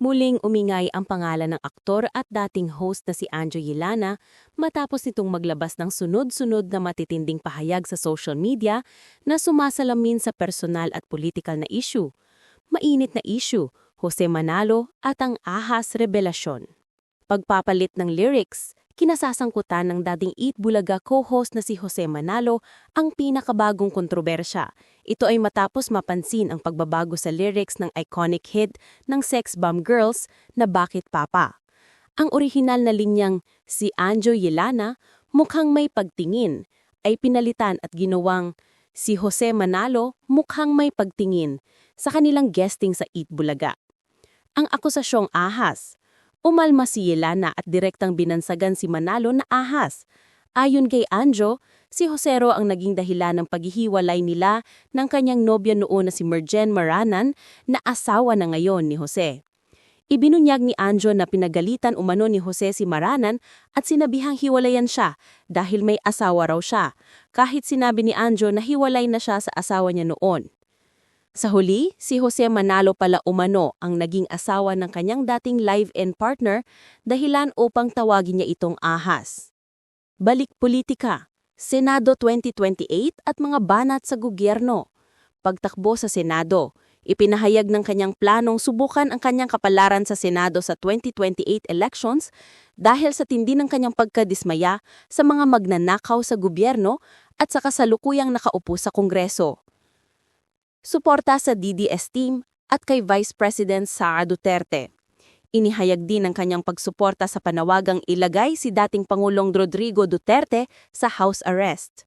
Muling umingay ang pangalan ng aktor at dating host na si Anjo Yelana matapos nitong maglabas ng sunod-sunod na matitinding pahayag sa social media na sumasalamin sa personal at politikal na issue. Mainit na issue, Jose Manalo at ang ahas revelasyon. Pagpapalit ng lyrics, kinasasangkutan ng dating Eat Bulaga co-host na si Jose Manalo ang pinakabagong kontrobersya. Ito ay matapos mapansin ang pagbabago sa lyrics ng iconic hit ng Sex Bomb Girls na Bakit Papa. Ang orihinal na linyang si Anjo Yelana mukhang may pagtingin ay pinalitan at ginawang si Jose Manalo mukhang may pagtingin sa kanilang guesting sa Eat Bulaga. Ang akusasyong ahas, Umalma si Yelana at direktang binansagan si Manalo na ahas. Ayon kay Anjo, si Josero ang naging dahilan ng paghihiwalay nila ng kanyang nobya noon na si Merjen Maranan na asawa na ngayon ni Jose. Ibinunyag ni Anjo na pinagalitan umano ni Jose si Maranan at sinabihang hiwalayan siya dahil may asawa raw siya, kahit sinabi ni Anjo na hiwalay na siya sa asawa niya noon. Sa huli, si Jose Manalo pala umano ang naging asawa ng kanyang dating live-in partner dahilan upang tawagin niya itong ahas. Balik politika, Senado 2028 at mga banat sa gobyerno. Pagtakbo sa Senado, ipinahayag ng kanyang planong subukan ang kanyang kapalaran sa Senado sa 2028 elections dahil sa tindi ng kanyang pagkadismaya sa mga magnanakaw sa gobyerno at sa kasalukuyang nakaupo sa Kongreso suporta sa DDS team at kay Vice President Sara Duterte. Inihayag din ang kanyang pagsuporta sa panawagang ilagay si dating Pangulong Rodrigo Duterte sa house arrest.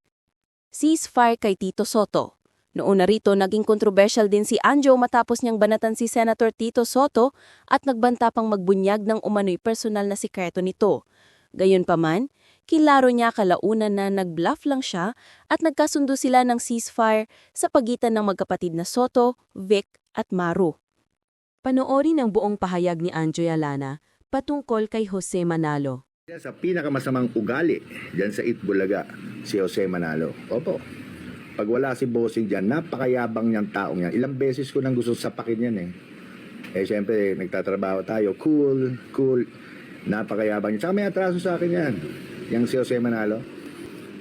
Ceasefire kay Tito Soto. Noon na rito, naging kontrobersyal din si Anjo matapos niyang banatan si Senator Tito Soto at nagbanta pang magbunyag ng umano'y personal na sikreto nito. Gayunpaman, Kilaro niya kalaunan na nagbluff lang siya at nagkasundo sila ng ceasefire sa pagitan ng magkapatid na Soto, Vic at Maru. Panoorin ang buong pahayag ni Anjo Yalana patungkol kay Jose Manalo. Sa pinakamasamang ugali dyan sa Itbulaga, si Jose Manalo. Opo. Pag wala si Bossing dyan, napakayabang niyang taong yan. Ilang beses ko nang gusto sapakin yan eh. Eh, syempre, nagtatrabaho tayo. Cool, cool. Napakayabang niya. Tsaka may atraso sa akin yan. Yang si Jose Manalo.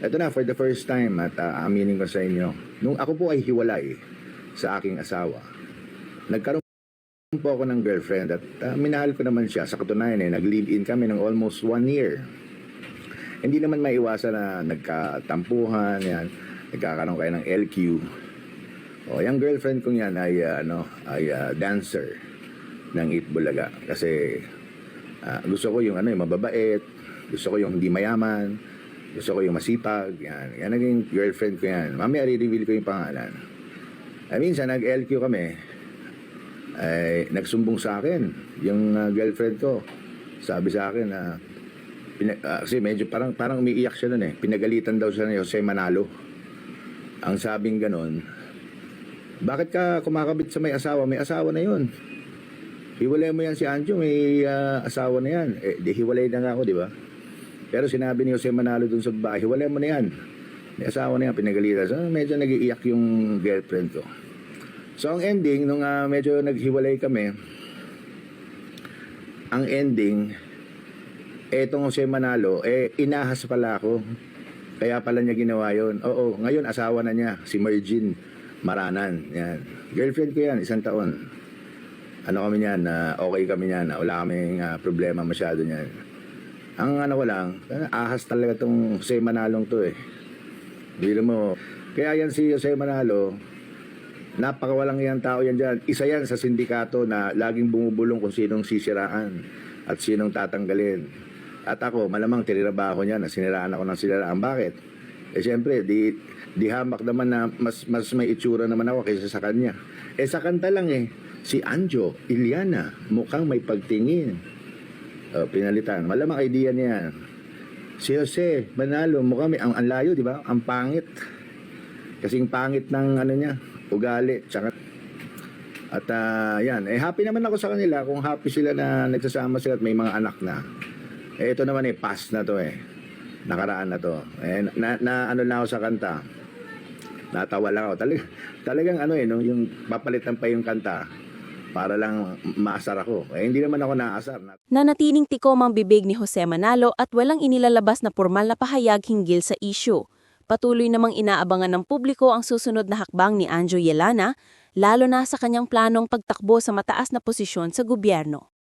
Ito na, for the first time, at uh, aminin ko sa inyo, nung ako po ay hiwalay sa aking asawa, nagkaroon po ako ng girlfriend at uh, minahal ko naman siya. Sa katunayan eh, nag-live-in kami ng almost one year. Hindi naman maiwasan na nagkatampuhan, yan, nagkakaroon kayo ng LQ. O, yung girlfriend kong yan ay, uh, ano, ay uh, dancer ng Itbulaga. Kasi uh, gusto ko yung ano, yung mababait, gusto ko yung hindi mayaman, gusto ko yung masipag, yan. Yan naging girlfriend ko yan. Mamaya re-reveal ko yung pangalan. Ay, minsan, nag-LQ kami, ay nagsumbong sa akin yung uh, girlfriend ko. Sabi sa akin na uh, uh, kasi medyo parang parang umiiyak siya noon eh. Pinagalitan daw siya ni Jose Manalo. Ang sabing ganon, bakit ka kumakabit sa may asawa? May asawa na yun. Hiwalay mo yan si Anjo, may uh, asawa na yan. Eh, di hiwalay na nga ako, di ba? Pero sinabi ni Jose Manalo dun sa bahay, hiwalay mo na yan. May asawa na yan, pinagalitan. So, medyo nag-iiyak yung girlfriend ko. So, ang ending, nung uh, medyo naghiwalay kami, ang ending, etong Jose Manalo, eh, inahas pala ako. Kaya pala niya ginawa yun. Oo, ngayon asawa na niya, si Mergin Maranan. Yan. Girlfriend ko yan, isang taon. Ano kami niyan, uh, okay kami niyan, wala kaming uh, problema masyado niyan. Ang ano ko lang, ahas talaga tong Jose Manalong to eh. Biro mo, kaya yan si Jose Manalo, napakawalang yan tao yan dyan. Isa yan sa sindikato na laging bumubulong kung sinong sisiraan at sinong tatanggalin. At ako, malamang tinirabaho niya na siniraan ako ng siniraan. Bakit? Eh siyempre, di, di hamak naman na mas, mas may itsura naman ako kaysa sa kanya. Eh sa kanta lang eh, si Anjo, Iliana, mukhang may pagtingin. Uh, pinalitan. Malamang idea niya. Si Jose, Manalo, mukhang may, ang, ang layo, di ba? Ang pangit. Kasing pangit ng ano niya, ugali. Tsaka, at uh, yan, eh happy naman ako sa kanila kung happy sila na nagsasama sila at may mga anak na. Eh ito naman eh, past na to eh. Nakaraan na to. Eh, na, na ano na ako sa kanta. Natawa lang ako. Talag, talagang ano eh, no, yung papalitan pa yung kanta. Para lang maasar ako. Eh, hindi naman ako naasar. Nanatiling tikom ang bibig ni Jose Manalo at walang inilalabas na formal na pahayag hinggil sa issue. Patuloy namang inaabangan ng publiko ang susunod na hakbang ni Anjo Yelana, lalo na sa kanyang planong pagtakbo sa mataas na posisyon sa gobyerno.